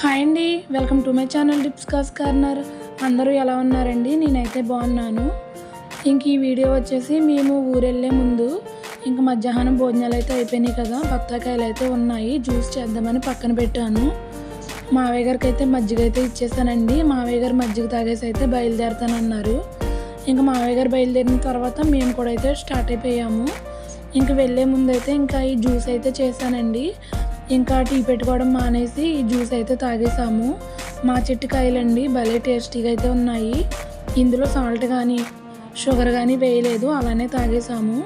Hi అండి welcome to my channel tips cos corner. అందరూ ఎలా ఉన్నారండి? నేనైతే బాగున్నాను. ఇంక ఈ వీడియో వచ్చేసి మేము ఊరెళ్ళే ముందు ఇంక మధ్యాహ్నం భోజనాలు అయితే అయిపోయినాయి కదా బత్తాకాయలు అయితే ఉన్నాయి జ్యూస్ చేద్దామని పక్కన పెట్టాను. మావయ్య గారికి అయితే మజ్జిగ అయితే ఇచ్చేసానండి. మావయ్య గారు మజ్జిగ తాగేసి అయితే బయలుదేరుతానన్నారు. ఇంకా మావయ్య గారు బయలుదేరిన తర్వాత మేము కూడా అయితే స్టార్ట్ అయిపోయాము. ఇంక వెళ్ళే ముందు అయితే ఇంకా ఈ జ్యూస్ అయితే చేశానండి. ఇంకా టీ పెట్టుకోవడం మానేసి ఈ జ్యూస్ అయితే తాగేసాము. మా చెట్టు కాయలండి భలే టేస్టీగా అయితే ఉన్నాయి. ఇందులో సాల్ట్ కానీ షుగర్ కానీ వేయలేదు అలానే తాగేసాము.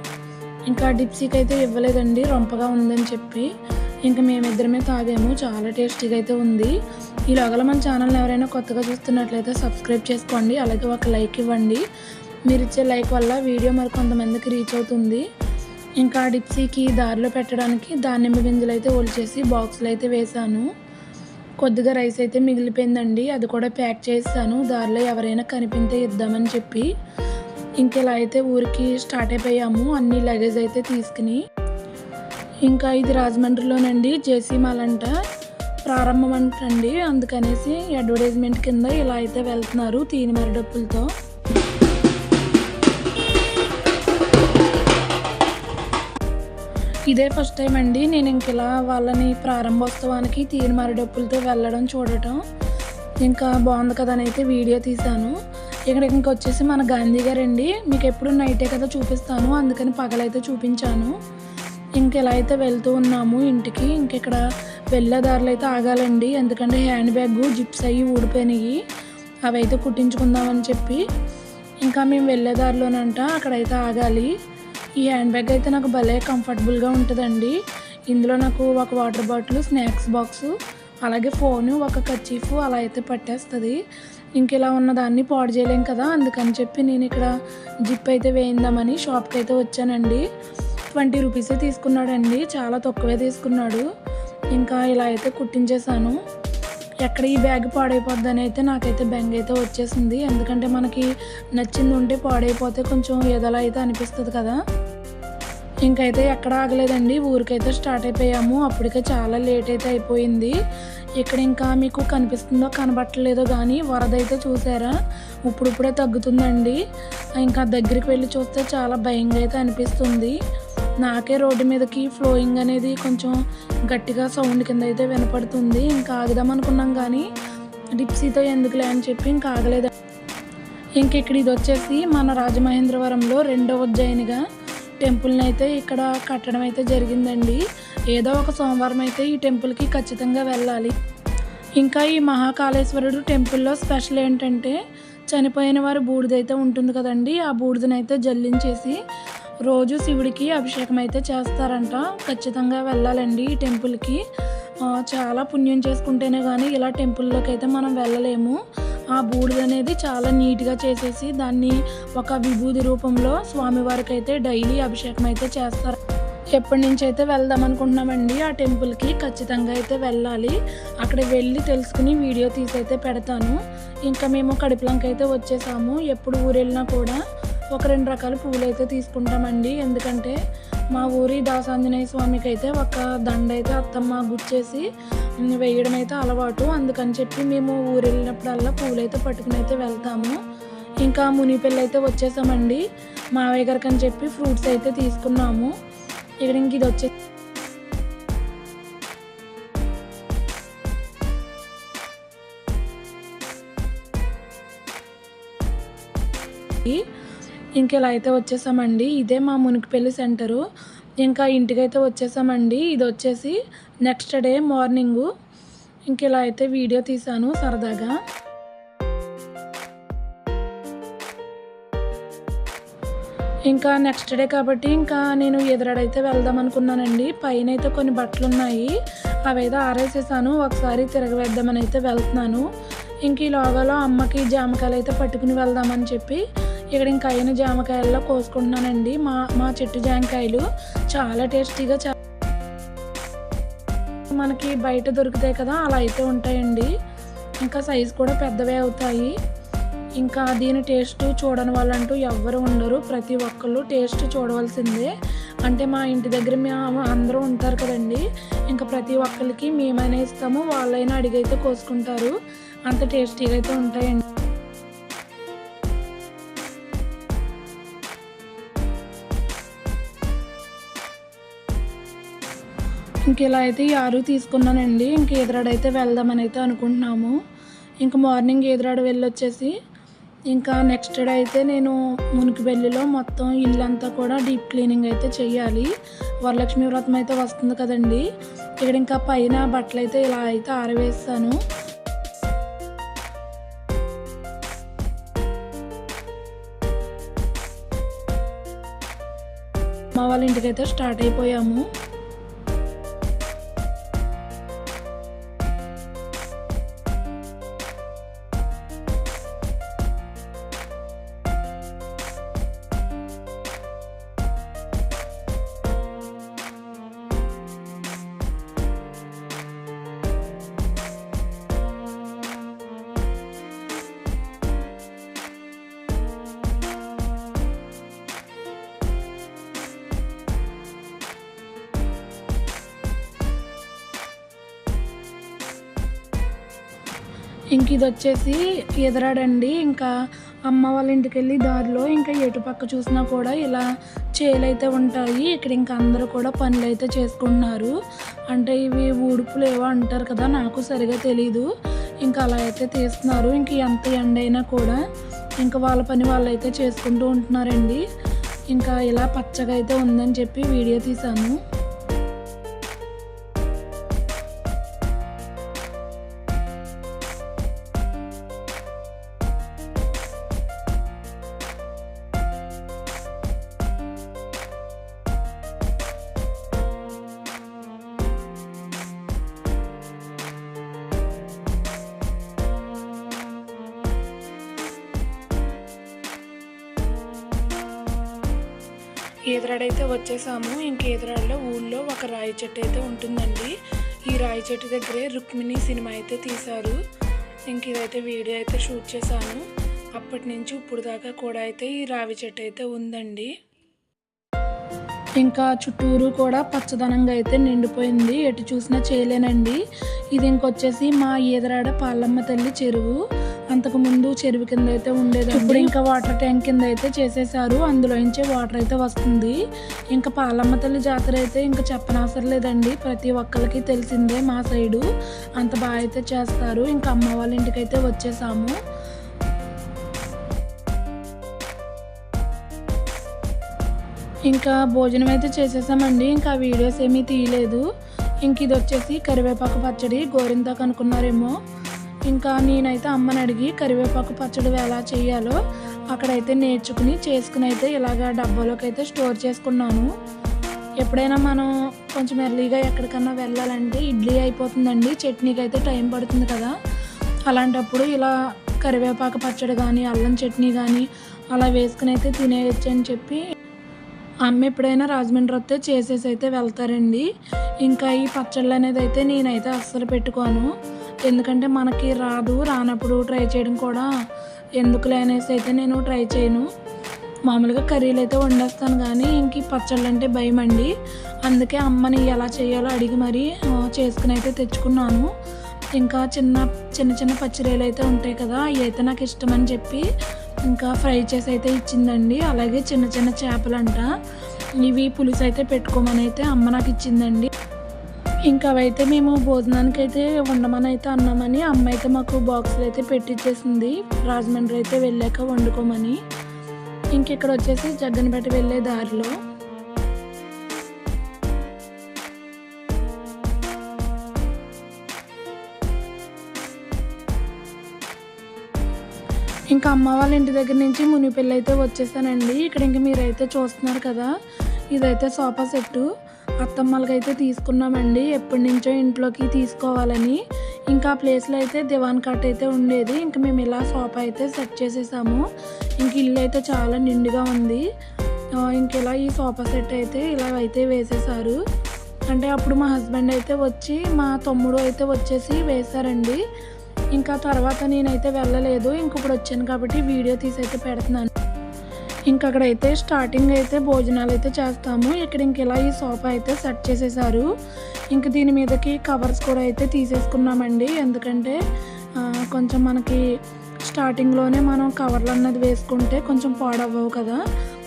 ఇంకా డిప్సీకి అయితే ఇవ్వలేదండి రొంపగా ఉందని చెప్పి. ఇంకా మేమిద్దరమే తాగాము చాలా టేస్టీగా అయితే ఉంది. ఈలోగల మన ఛానల్ ఎవరైనా కొత్తగా చూస్తున్నట్లయితే సబ్స్క్రైబ్ చేసుకోండి అలాగే ఒక లైక్ ఇవ్వండి. మీరు ఇచ్చే లైక్ వల్ల వీడియో మరి కొంతమందికి రీచ్ అవుతుంది. ఇంకా డిప్సీకి దారిలో పెట్టడానికి దానిమ్మ గింజలు అయితే ఒలిచేసి బాక్స్లో అయితే వేశాను. కొద్దిగా రైస్ అయితే మిగిలిపోయిందండి. అది కూడా ప్యాక్ చేస్తాను దారిలో ఎవరైనా కనిపిస్తే ఇద్దామని చెప్పి ఇంక ఇలా అయితే ఊరికి స్టార్ట్ అయిపోయాము అన్ని లగేజ్ అయితే తీసుకుని ఇంకా ఇది రాజమండ్రిలోనండి. జేసీ మాల్ అంట. ప్రారంభం అంటండి. అందుకనేసి అడ్వర్టైజ్మెంట్ కింద ఇలా అయితే వెళ్తున్నారు. తీనిమరి డప్పులతో. ఇదే ఫస్ట్ టైం అండి. నేను ఇంక ఇలా వాళ్ళని ప్రారంభోత్సవానికి తీరుమారి డప్పులతో వెళ్ళడం చూడటం. ఇంకా బాగుంది కదా అని అయితే వీడియో తీశాను. ఇక్కడ ఇంక వచ్చేసి మన గాంధీ గారు అండి మీకు ఎప్పుడు నైటే కదా చూపిస్తాను. అందుకని పగలైతే చూపించాను. ఇంకెలా అయితే వెళ్తూ ఉన్నాము ఇంటికి. ఇంక ఇక్కడ వెళ్ళే దారిలో అయితే ఆగాలండి. ఎందుకంటే హ్యాండ్ బ్యాగ్ జిప్స్ అయ్యి ఊడిపోయినాయి. అవి అయితే కుట్టించుకుందామని చెప్పి. ఇంకా మేము వెళ్ళే దారిలోనంట అక్కడైతే ఆగాలి. ఈ హ్యాండ్ బ్యాగ్ అయితే నాకు భలే కంఫర్టబుల్గా ఉంటుందండి. ఇందులో నాకు ఒక వాటర్ బాటిల్ స్నాక్స్ బాక్సు అలాగే ఫోను ఒక కచ్చీఫ్ అలా అయితే పట్టేస్తుంది. ఇంక ఇలా ఉన్న దాన్ని పాడు చేయలేం కదా అందుకని చెప్పి నేను ఇక్కడ జిప్ అయితే వేయిందామని షాప్కి అయితే వచ్చానండి. ట్వంటీ రూపీసే తీసుకున్నాడండి చాలా తక్కువే తీసుకున్నాడు. ఇంకా ఇలా అయితే కుట్టించేశాను. ఎక్కడ ఈ బ్యాగ్ పాడైపోద్దని అయితే నాకైతే బెంగ అయితే వచ్చేసింది. ఎందుకంటే మనకి నచ్చింది ఉంటే పాడైపోతే కొంచెం ఏదోలా అయితే అనిపిస్తుంది కదా. ఇంకైతే ఎక్కడ ఆగలేదండి ఊరికైతే స్టార్ట్ అయిపోయాము. అప్పటికే చాలా లేట్ అయితే అయిపోయింది. ఇక్కడ ఇంకా మీకు కనిపిస్తుందో కనబట్టలేదో కానీ వరద అయితే చూసారా? ఇప్పుడిప్పుడే తగ్గుతుందండి. ఇంకా దగ్గరికి వెళ్ళి చూస్తే చాలా భయంగా అయితే అనిపిస్తుంది. నాకే రోడ్డు మీదకి ఫ్లోయింగ్ అనేది కొంచెం గట్టిగా సౌండ్ కింద అయితే వినపడుతుంది. ఇంకా ఆగుదాం అనుకున్నాం కానీ డిప్సీతో ఎందుకులే అని చెప్పి ఇంకా ఆగలేదు ఇంక ఇక్కడ ఇది వచ్చేసి మన రాజమహేంద్రవరంలో రెండవ ఉజ్జయినిగా టెంపుల్ని అయితే ఇక్కడ కట్టడం అయితే జరిగిందండి. ఏదో ఒక సోమవారం అయితే ఈ టెంపుల్కి ఖచ్చితంగా వెళ్ళాలి. ఇంకా ఈ మహాకాళేశ్వరుడు టెంపుల్లో స్పెషల్ ఏంటంటే చనిపోయిన వారి బూడిదైతే ఉంటుంది కదండి. ఆ బూడిదనైతే జల్లించేసి రోజు శివుడికి అభిషేకం అయితే చేస్తారంట. ఖచ్చితంగా వెళ్ళాలండి ఈ టెంపుల్కి. చాలా పుణ్యం చేసుకుంటేనే కానీ ఇలా టెంపుల్లోకి అయితే మనం వెళ్ళలేము. ఆ బూడిద అనేది చాలా నీట్గా చేసేసి దాన్ని ఒక విభూది రూపంలో స్వామివారికి అయితే డైలీ అభిషేకం అయితే చేస్తారు. ఎప్పటి నుంచి అయితే వెళ్దాం అనుకుంటున్నామండి ఆ టెంపుల్కి ఖచ్చితంగా అయితే వెళ్ళాలి. అక్కడ వెళ్ళి తెలుసుకుని వీడియో తీసి అయితే పెడతాను. ఇంకా మేము కడుపులంకి అయితే వచ్చేసాము. ఎప్పుడు ఊరెళ్ళినా కూడా ఒక రెండు రకాల పువ్వులు అయితే తీసుకుంటామండి. ఎందుకంటే మా ఊరి దాసాంజనేయ స్వామికి అయితే ఒక దండ అయితే అత్తమ్మ గుచ్చేసి వేయడం అయితే అలవాటు. అందుకని చెప్పి మేము ఊరు వెళ్ళినప్పుడల్లా పూలైతే అయితే పట్టుకుని అయితే వెళ్తాము. ఇంకా మునిపిల్ల అయితే వచ్చేసామండి. మావయ్య గారికి అని చెప్పి ఫ్రూట్స్ అయితే తీసుకున్నాము. ఇక్కడ ఇంక ఇది వచ్చే ఈ ఇంక ఇలా అయితే వచ్చేసామండి? ఇదే మా మునికిపల్లి సెంటరు. ఇంకా ఇంటికైతే వచ్చేసామండి. ఇది వచ్చేసి నెక్స్ట్ డే మార్నింగు. ఇంక ఇలా అయితే వీడియో తీశాను సరదాగా. ఇంకా నెక్స్ట్ డే కాబట్టి ఇంకా నేను ఎదురడైతే వెళ్దాం అనుకున్నానండి పైన అయితే కొన్ని బట్టలు ఉన్నాయి అవైతే ఆరేసేసాను. ఒకసారి తిరగవేద్దామని అయితే వెళ్తున్నాను. ఇంక ఈ లోగాలో అమ్మకి జామకాయలు అయితే పట్టుకుని వెళ్దామని చెప్పి ఇక్కడ ఇంకా అయిన జామకాయల్లో కోసుకుంటున్నానండి. మా మా చెట్టు జామకాయలు చాలా టేస్టీగా చాలా మనకి బయట దొరుకుతాయి కదా అలా అయితే ఉంటాయండి. ఇంకా సైజు కూడా పెద్దవే అవుతాయి. ఇంకా దీని టేస్ట్ చూడని వాళ్ళంటూ ఎవ్వరు ఉండరు. ప్రతి ఒక్కళ్ళు టేస్ట్ చూడవలసిందే. అంటే మా ఇంటి దగ్గర మేము అందరూ ఉంటారు కదండి. ఇంకా ప్రతి ఒక్కరికి మేమైనా ఇస్తాము వాళ్ళైనా అడిగైతే కోసుకుంటారు. అంత టేస్టీగా అయితే ఉంటాయండి. ఇంక ఇలా అయితే ఈ ఆరు తీసుకున్నానండి. ఇంక ఎదురాడైతే వెళ్దామని అయితే అనుకుంటున్నాము. ఇంక మార్నింగ్ ఎదురాడు వెళ్ళొచ్చేసి ఇంకా నెక్స్ట్ డే అయితే నేను మునికిబెల్లిలో మొత్తం ఇల్లంతా కూడా డీప్ క్లీనింగ్ అయితే చేయాలి వరలక్ష్మి వ్రతం అయితే వస్తుంది కదండి. ఇక్కడ ఇంకా పైన బట్టలు అయితే ఇలా అయితే ఆరవేస్తాను. మా వాళ్ళ ఇంటికైతే స్టార్ట్ అయిపోయాము. ఇంక ఇది వచ్చేసి ఎదురాడండి. ఇంకా అమ్మ వాళ్ళ ఇంటికి వెళ్ళి దారిలో ఇంకా ఎటుపక్క చూసినా కూడా ఇలా చేలైతే ఉంటాయి. ఇక్కడ ఇంకా అందరూ కూడా పనులు అయితే చేసుకుంటున్నారు. అంటే ఇవి ఊడుపులు ఏవో అంటారు కదా నాకు సరిగా తెలీదు. ఇంకా అలా అయితే తీస్తున్నారు. ఇంక ఎంత ఎండ అయినా కూడా ఇంకా వాళ్ళ పని వాళ్ళు అయితే చేసుకుంటూ ఉంటున్నారండి. ఇంకా ఇలా పచ్చగా అయితే ఉందని చెప్పి వీడియో తీశాను. ఈదరాడైతే వచ్చేసాము ఇంక ఈదరాడలో ఊళ్ళో ఒక రాయి చెట్టు అయితే ఉంటుందండి. ఈ రాయి చెట్టు దగ్గరే రుక్మిణి సినిమా అయితే తీశారు. ఇంక ఇదైతే వీడియో అయితే షూట్ చేశాను. అప్పటి నుంచి ఇప్పుడు దాకా కూడా అయితే ఈ రావి చెట్టు అయితే ఉందండి. ఇంకా చుట్టూరు కూడా పచ్చదనంగా అయితే నిండిపోయింది. ఎటు చూసినా చేయలేనండి. ఇది ఇంకొచ్చేసి మా ఈదరాడ పాలమ్మ తల్లి చెరువు. అంతకు ముందు చెరువు కింద అయితే ఉండేది ఇప్పుడు ఇంకా వాటర్ ట్యాంక్ కింద అయితే చేసేసారు అందులో నుంచే వాటర్ అయితే వస్తుంది. ఇంకా పాలమ్మ తల్లి జాతర అయితే ఇంకా చెప్పనవసరం లేదండి ప్రతి ఒక్కరికి తెలిసిందే మా సైడు. అంత బాగా అయితే చేస్తారు. ఇంకా అమ్మ వాళ్ళ ఇంటికి అయితే వచ్చేసాము. ఇంకా భోజనం అయితే చేసేసామండి. ఇంకా వీడియోస్ ఏమీ తీయలేదు. ఇంక ఇది వచ్చేసి కరివేపాకు పచ్చడి. గోరింతాకు అనుకున్నారేమో. ఇంకా నేనైతే అమ్మని అడిగి కరివేపాకు పచ్చడి ఎలా చేయాలో అక్కడైతే నేర్చుకుని చేసుకుని అయితే ఇలాగ డబ్బాలోకి అయితే స్టోర్ చేసుకున్నాను. ఎప్పుడైనా మనం కొంచెం ఎర్లీగా ఎక్కడికన్నా వెళ్ళాలంటే ఇడ్లీ అయిపోతుందండి చట్నీకి అయితే టైం పడుతుంది కదా. అలాంటప్పుడు ఇలా కరివేపాకు పచ్చడి కానీ అల్లం చట్నీ కానీ అలా వేసుకుని అయితే తినేయచ్చు అని చెప్పి అమ్మ ఎప్పుడైనా రాజమండ్రి వస్తే చేసేసి అయితే వెళ్తారండి. ఇంకా ఈ పచ్చళ్ళు అనేది అయితే నేనైతే అస్సలు పెట్టుకోను. ఎందుకంటే మనకి రాదు రానప్పుడు ట్రై చేయడం కూడా ఎందుకులే అనేసి అయితే నేను ట్రై చేయను. మామూలుగా కర్రీలు అయితే వండేస్తాను కానీ ఇంక పచ్చళ్ళు అంటే భయం అండి. అందుకే అమ్మని ఎలా చేయాలో అడిగి మరీ చేసుకుని అయితే తెచ్చుకున్నాను. ఇంకా చిన్న చిన్న చిన్న పచ్చిరేలు అయితే ఉంటాయి కదా అవి అయితే నాకు ఇష్టం అని చెప్పి ఇంకా ఫ్రై చేసి అయితే ఇచ్చిందండి. అలాగే చిన్న చిన్న చేపలంట. ఇవి పులుసు అయితే పెట్టుకోమని అయితే అమ్మ నాకు ఇచ్చిందండి. ఇంకా అవైతే మేము భోజనానికి అయితే వండమని అయితే అన్నామని అమ్మ అయితే మాకు బాక్సులు అయితే పెట్టించేసింది రాజమండ్రి అయితే వెళ్ళాక వండుకోమని. ఇంక ఇక్కడ వచ్చేసి జగ్గనపేట వెళ్ళే దారిలో. ఇంకా అమ్మ వాళ్ళ ఇంటి దగ్గర నుంచి మునిపెళ్ళి అయితే వచ్చేసానండి. ఇక్కడ ఇంక మీరైతే చూస్తున్నారు కదా ఇదైతే సోఫా సెట్టు. అత్తమ్మలకి అయితే తీసుకున్నామండి. ఎప్పటి నుంచో ఇంట్లోకి తీసుకోవాలని. ఇంకా ప్లేస్లో అయితే దివాన్ కట్ అయితే ఉండేది. ఇంకా మేము ఇలా సోఫా అయితే సెట్ చేసేసాము. ఇంక ఇల్లు అయితే చాలా నిండుగా ఉంది. ఆ, ఇంక ఇలా ఈ సోఫా సెట్ అయితే ఇలా అయితే వేసేసారు. అంటే అప్పుడు మా హస్బెండ్ అయితే వచ్చి మా తమ్ముడు అయితే వచ్చేసి వేశారండి. ఇంకా తర్వాత నేనైతే వెళ్ళలేదు. ఇంక ఇప్పుడు వచ్చాను కాబట్టి వీడియో తీసి అయితే పెడుతున్నాను. ఇంక అక్కడైతే స్టార్టింగ్ అయితే భోజనాలు అయితే చేస్తాము. ఇక్కడ ఇంక ఇలా ఈ సోఫా అయితే సెట్ చేసేసారు. ఇంక దీని మీదకి కవర్స్ కూడా అయితే తీసేసుకున్నామండి. ఎందుకంటే కొంచెం మనకి స్టార్టింగ్లోనే మనం కవర్లు అన్నది వేసుకుంటే కొంచెం పాడవ్వవు కదా.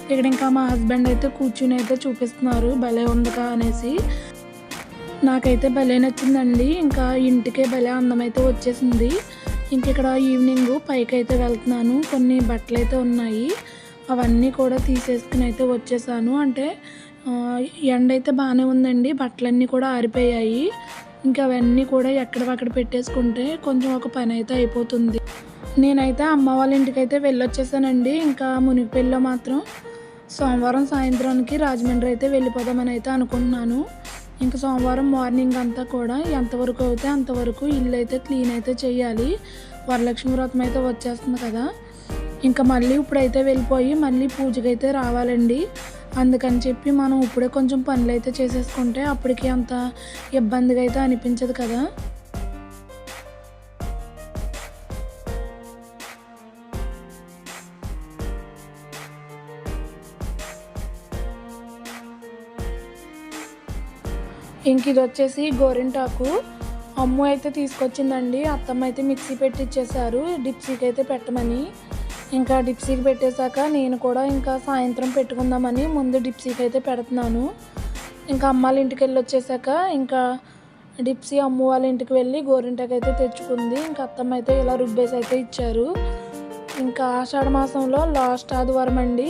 ఇక్కడ ఇంకా మా హస్బెండ్ అయితే కూర్చుని అయితే చూపిస్తున్నారు. భలే ఉందిగా అనేసి. నాకైతే భలే నచ్చిందండి. ఇంకా ఇంటికే భలే అందమైతే వచ్చేసింది. ఇంక ఇక్కడ ఈవినింగ్ పైకి అయితే వెళ్తున్నాను. కొన్ని బట్టలు అయితే ఉన్నాయి. అవన్నీ కూడా తీసేసుకుని అయితే వచ్చేసాను. అంటే ఎండ అయితే బాగానే ఉందండి. బట్టలన్నీ కూడా ఆరిపోయాయి. ఇంకా అవన్నీ కూడా ఎక్కడవక్కడ పెట్టేసుకుంటే కొంచెం ఒక పని అయితే అయిపోతుంది. నేనైతే అమ్మ వాళ్ళ ఇంటికి అయితే వెళ్ళొచ్చేసానండి. ఇంకా మునిగిపెళ్ళిలో మాత్రం సోమవారం సాయంత్రానికి రాజమండ్రి అయితే వెళ్ళిపోదామని అయితే అనుకుంటున్నాను. ఇంకా సోమవారం మార్నింగ్ అంతా కూడా ఎంతవరకు అయితే అంతవరకు ఇల్లు అయితే క్లీన్ అయితే చేయాలి. వరలక్ష్మి వ్రతం అయితే వచ్చేస్తుంది కదా. ఇంకా మళ్ళీ ఇప్పుడైతే వెళ్ళిపోయి మళ్ళీ పూజకి అయితే రావాలండి. అందుకని చెప్పి మనం ఇప్పుడే కొంచెం పనులు అయితే చేసేసుకుంటే అప్పటికి అంత ఇబ్బందిగా అయితే అనిపించదు కదా. ఇంక ఇది వచ్చేసి గోరింటాకు. అమ్మ అయితే తీసుకొచ్చిందండి. అత్తమ్మ అయితే మిక్సీ పెట్టి ఇచ్చేసారు డిప్సీకి అయితే పెట్టమని. ఇంకా డిప్సీకి పెట్టేశాక నేను కూడా ఇంకా సాయంత్రం పెట్టుకుందామని ముందు డిప్సీకి అయితే పెడుతున్నాను. ఇంకా అమ్మాళ్ళ ఇంటికి వెళ్ళి వచ్చేసాక ఇంకా డిప్సీ అమ్మ వాళ్ళ ఇంటికి వెళ్ళి గోరింటకి అయితే తెచ్చుకుంది. ఇంకా అత్తమ్మ అయితే ఇలా రుబ్బేసి అయితే ఇచ్చారు. ఇంకా ఆషాఢ మాసంలో లాస్ట్ ఆదివారం అండి.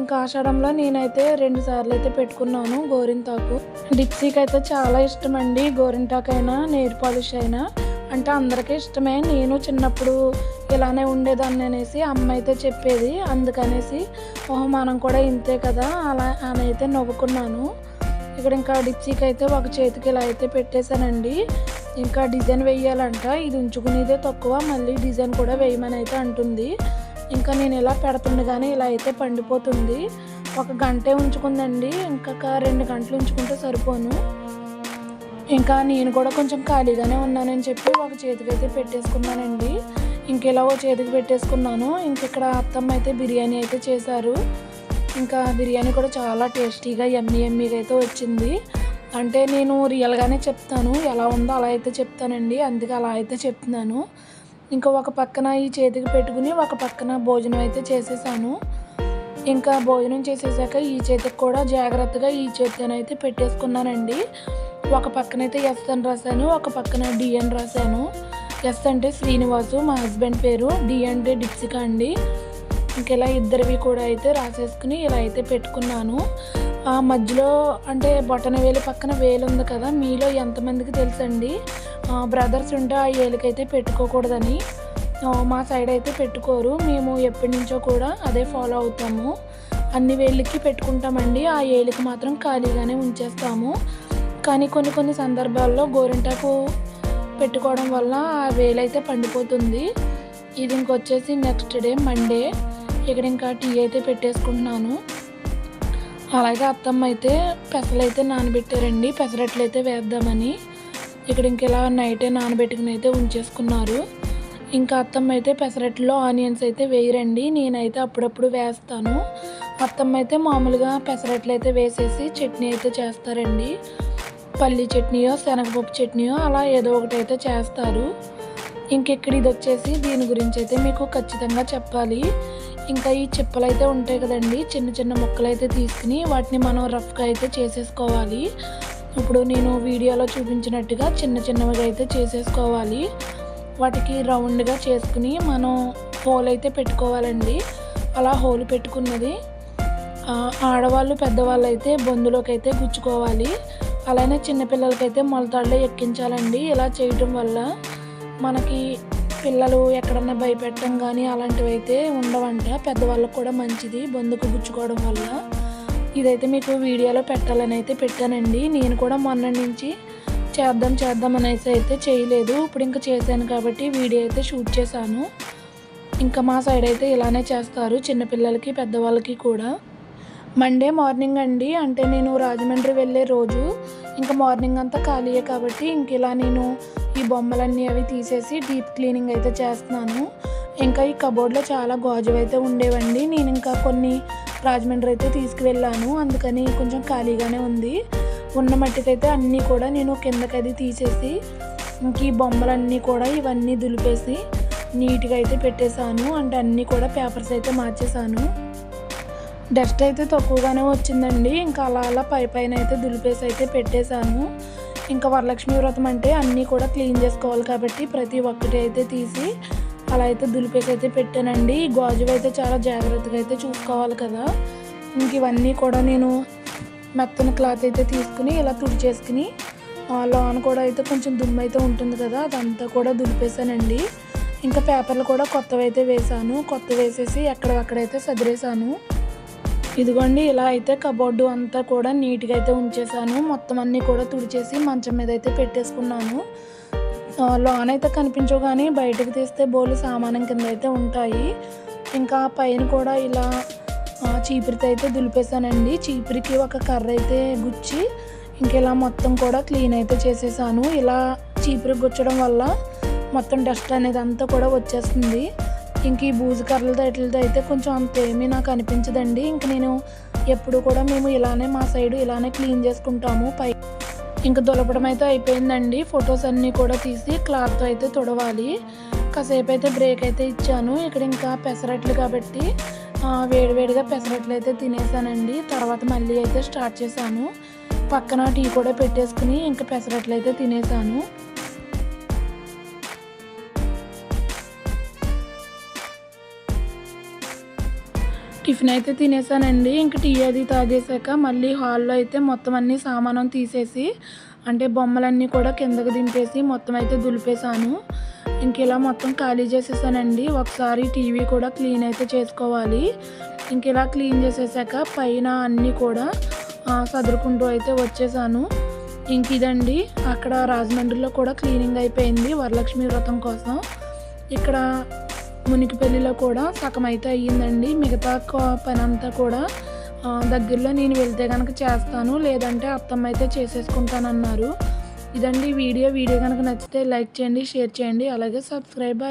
ఇంకా ఆషాఢంలో నేనైతే రెండు సార్లు అయితే పెట్టుకున్నాను గోరింటాకు. డిప్సీకి అయితే చాలా ఇష్టం అండి గోరింటాకు అయినా పాలిష్ అయినా. అంటే అందరికీ ఇష్టమే. నేను చిన్నప్పుడు ఇలానే ఉండేదాన్ని అనేసి అమ్మ అయితే చెప్పేది. అందుకనేసి ఓహో మనం కూడా ఇంతే కదా అలా అని అయితే నవ్వుకున్నాను. ఇక్కడ ఇంకా డిచ్చికి అయితే ఒక చేతికి ఇలా అయితే పెట్టేశానండి. ఇంకా డిజైన్ వేయాలంట. ఇది ఉంచుకునేదే తక్కువ మళ్ళీ డిజైన్ కూడా వేయమని అయితే అంటుంది. ఇంకా నేను ఇలా పెడుతుండగానే ఇలా అయితే పండిపోతుంది. ఒక గంటే ఉంచుకుందండి. ఇంకా రెండు గంటలు ఉంచుకుంటే సరిపోను. ఇంకా నేను కూడా కొంచెం ఖాళీగానే ఉన్నానని చెప్పి ఒక చేతికి అయితే పెట్టేసుకున్నానండి. ఇంకెలా ఒక చేతికి పెట్టేసుకున్నాను. ఇంక ఇక్కడ అత్తమ్మ అయితే బిర్యానీ అయితే చేశారు. ఇంకా బిర్యానీ కూడా చాలా టేస్టీగా ఎమ్మి ఎమ్మిగా అయితే వచ్చింది. అంటే నేను రియల్గానే చెప్తాను. ఎలా ఉందో అలా అయితే చెప్తానండి. అందుకే అలా అయితే చెప్తున్నాను. ఇంకా ఒక పక్కన ఈ చేతికి పెట్టుకుని ఒక పక్కన భోజనం అయితే చేసేసాను. ఇంకా భోజనం చేసేసాక ఈ చేతికి కూడా జాగ్రత్తగా ఈ చేతినైతే పెట్టేసుకున్నానండి. ఒక పక్కనైతే ఎస్ అని రాశాను ఒక పక్కన డి అని రాశాను. ఎస్ అంటే శ్రీనివాసు మా హస్బెండ్ పేరు. డి అంటే డిప్సిక అండి. ఇంకెలా ఇద్దరివి కూడా అయితే రాసేసుకుని ఇలా అయితే పెట్టుకున్నాను. ఆ మధ్యలో అంటే బొటన వేలు పక్కన వేలు ఉంది కదా మీలో ఎంతమందికి తెలుసండి? బ్రదర్స్ ఉంటే ఆ ఏలికైతే పెట్టుకోకూడదని. మా సైడ్ అయితే పెట్టుకోరు. మేము ఎప్పటి నుంచో కూడా అదే ఫాలో అవుతాము. అన్ని వేళ్ళకి పెట్టుకుంటామండి. ఆ ఏలికి మాత్రం ఖాళీగానే ఉంచేస్తాము. కానీ కొన్ని కొన్ని సందర్భాల్లో గోరింటాకు పెట్టుకోవడం వల్ల ఆ వేలైతే పండిపోతుంది. ఇది ఇంకొచ్చేసి నెక్స్ట్ డే మండే ఇక్కడ ఇంకా టీ అయితే పెట్టేసుకుంటున్నాను. అలాగే అత్తమ్మ అయితే పెసలు అయితే నానబెట్టారండి. పెసరట్లు అయితే వేద్దామని ఇక్కడ ఇంక ఇలా నైటే నానబెట్టుకుని అయితే ఉంచేసుకున్నారు. ఇంకా అత్తమ్మ అయితే పెసరట్లో ఆనియన్స్ అయితే వేయరండి. నేనైతే అప్పుడప్పుడు వేస్తాను. అత్తమ్మ అయితే మామూలుగా పెసరట్లు అయితే వేసేసి చట్నీ అయితే చేస్తారండి. పల్లి చట్నీయో శనగపప్పు చట్నీయో అలా ఏదో ఒకటి అయితే చేస్తారు. ఇంకెక్కడ ఇది వచ్చేసి దీని గురించి అయితే మీకు ఖచ్చితంగా చెప్పాలి. ఇంకా ఈ చిప్పలు అయితే ఉంటాయి కదండి చిన్న చిన్న ముక్కలు అయితే తీసుకుని వాటిని మనం రఫ్గా అయితే చేసేసుకోవాలి. ఇప్పుడు నేను వీడియోలో చూపించినట్టుగా చిన్న చిన్నవిగా అయితే చేసేసుకోవాలి. వాటికి రౌండ్గా చేసుకుని మనం హోల్ అయితే పెట్టుకోవాలండి. అలా హోల్ పెట్టుకున్నది ఆడవాళ్ళు పెద్దవాళ్ళు అయితే బొందులోకి అయితే గుచ్చుకోవాలి. అలానే చిన్నపిల్లలకైతే మొలతాడులో ఎక్కించాలండి. ఇలా చేయటం వల్ల మనకి పిల్లలు ఎక్కడన్నా భయపెట్టడం కానీ అలాంటివి అయితే ఉండవంట. పెద్దవాళ్ళకు కూడా మంచిది బొందుకు గుచ్చుకోవడం వల్ల. ఇదైతే మీకు వీడియోలో పెట్టాలని అయితే పెట్టానండి. నేను కూడా మొన్న నుంచి చేద్దాం చేద్దాం అనేసి అయితే చేయలేదు. ఇప్పుడు ఇంకా చేశాను కాబట్టి వీడియో అయితే షూట్ చేశాను. ఇంకా మా సైడ్ అయితే ఇలానే చేస్తారు. చిన్నపిల్లలకి పెద్దవాళ్ళకి కూడా. మండే మార్నింగ్ అండి. అంటే నేను రాజమండ్రి వెళ్ళే రోజు ఇంకా మార్నింగ్ అంతా ఖాళీయే కాబట్టి ఇంక ఇలా నేను ఈ బొమ్మలన్నీ అవి తీసేసి డీప్ క్లీనింగ్ అయితే చేస్తున్నాను. ఇంకా ఈ కబోర్డ్లో చాలా గాజు అయితే ఉండేవండి. నేను ఇంకా కొన్ని రాజమండ్రి అయితే తీసుకువెళ్ళాను. అందుకని కొంచెం ఖాళీగానే ఉంది. ఉన్న మట్టికైతే అన్నీ కూడా నేను కిందకది తీసేసి ఇంక ఈ బొమ్మలన్నీ కూడా ఇవన్నీ దులిపేసి నీట్గా అయితే పెట్టేశాను. అంటే అన్నీ కూడా పేపర్స్ అయితే మార్చేశాను. డస్ట్ అయితే తక్కువగానే వచ్చిందండి. ఇంకా అలా అలా పై పైన అయితే దులిపేసి అయితే పెట్టేశాను. ఇంకా వరలక్ష్మి వ్రతం అంటే అన్నీ కూడా క్లీన్ చేసుకోవాలి కాబట్టి ప్రతి ఒక్కటి అయితే తీసి అలా అయితే దులిపేసి అయితే పెట్టానండి. ఈ గాజు అయితే చాలా జాగ్రత్తగా అయితే చూసుకోవాలి కదా. ఇంక ఇవన్నీ కూడా నేను మెత్తని క్లాత్ అయితే తీసుకుని ఇలా తుడిచేసుకుని లోన్ కూడా అయితే కొంచెం దుమ్ము అయితే ఉంటుంది కదా అదంతా కూడా దులిపేశానండి. ఇంకా పేపర్లు కూడా కొత్తవి అయితే వేసాను కొత్త వేసేసి ఎక్కడెక్కడైతే సదిరేశాను. ఇదిగోండి ఇలా అయితే కబోర్డు అంతా కూడా నీట్గా అయితే ఉంచేసాను. మొత్తం అన్నీ కూడా తుడిచేసి మంచం మీద అయితే పెట్టేసుకున్నాను. లోన్ అయితే కనిపించవు కానీ బయటకు తీస్తే బోలు సామానం కింద అయితే ఉంటాయి. ఇంకా పైన కూడా ఇలా చీపురితో అయితే దులిపేశానండి. చీపురికి ఒక కర్ర అయితే గుచ్చి ఇంకా ఇలా మొత్తం కూడా క్లీన్ అయితే చేసేసాను. ఇలా చీపురికి గుచ్చడం వల్ల మొత్తం డస్ట్ అనేది అంతా కూడా వచ్చేస్తుంది. ఇంక ఈ బూజు కర్రలతో ఎట్లతో అయితే కొంచెం అంత ఏమీ నాకు అనిపించదండి. ఇంక నేను ఎప్పుడు కూడా మేము ఇలానే మా సైడు ఇలానే క్లీన్ చేసుకుంటాము. పై ఇంకా దులపడం అయితే అయిపోయిందండి. ఫొటోస్ అన్నీ కూడా తీసి క్లాత్తో అయితే తుడవాలి. కాసేపు అయితే బ్రేక్ అయితే ఇచ్చాను. ఇక్కడ ఇంకా పెసరట్లు కాబట్టి వేడివేడిగా పెసరట్లు అయితే తినేసానండి. తర్వాత మళ్ళీ అయితే స్టార్ట్ చేశాను. పక్కన టీ కూడా పెట్టేసుకుని ఇంకా పెసరట్లు అయితే తినేసాను. టిఫిన్ అయితే తినేసానండి. ఇంక టీ అది తాగేసాక మళ్ళీ హాల్లో అయితే మొత్తం అన్ని సామానం తీసేసి అంటే బొమ్మలన్నీ కూడా కిందకు దింపేసి మొత్తం అయితే దులిపేశాను. ఇంక ఇలా మొత్తం ఖాళీ చేసేసానండి. ఒకసారి టీవీ కూడా క్లీన్ అయితే చేసుకోవాలి. ఇంక ఇలా క్లీన్ చేసేసాక పైన అన్నీ కూడా సదురుకుంటూ అయితే వచ్చేసాను. ఇంక ఇదండి. అక్కడ రాజమండ్రిలో కూడా క్లీనింగ్ అయిపోయింది వరలక్ష్మి వ్రతం కోసం. ఇక్కడ మునికిపల్లిలో కూడా సగం అయితే అయ్యిందండి. మిగతా పని అంతా కూడా దగ్గరలో నేను వెళ్తే కనుక చేస్తాను. లేదంటే అత్తమ్మ అయితే చేసేసుకుంటానన్నారు. ఇదండి వీడియో. వీడియో కనుక నచ్చితే లైక్ చేయండి షేర్ చేయండి. అలాగే సబ్స్క్రైబ్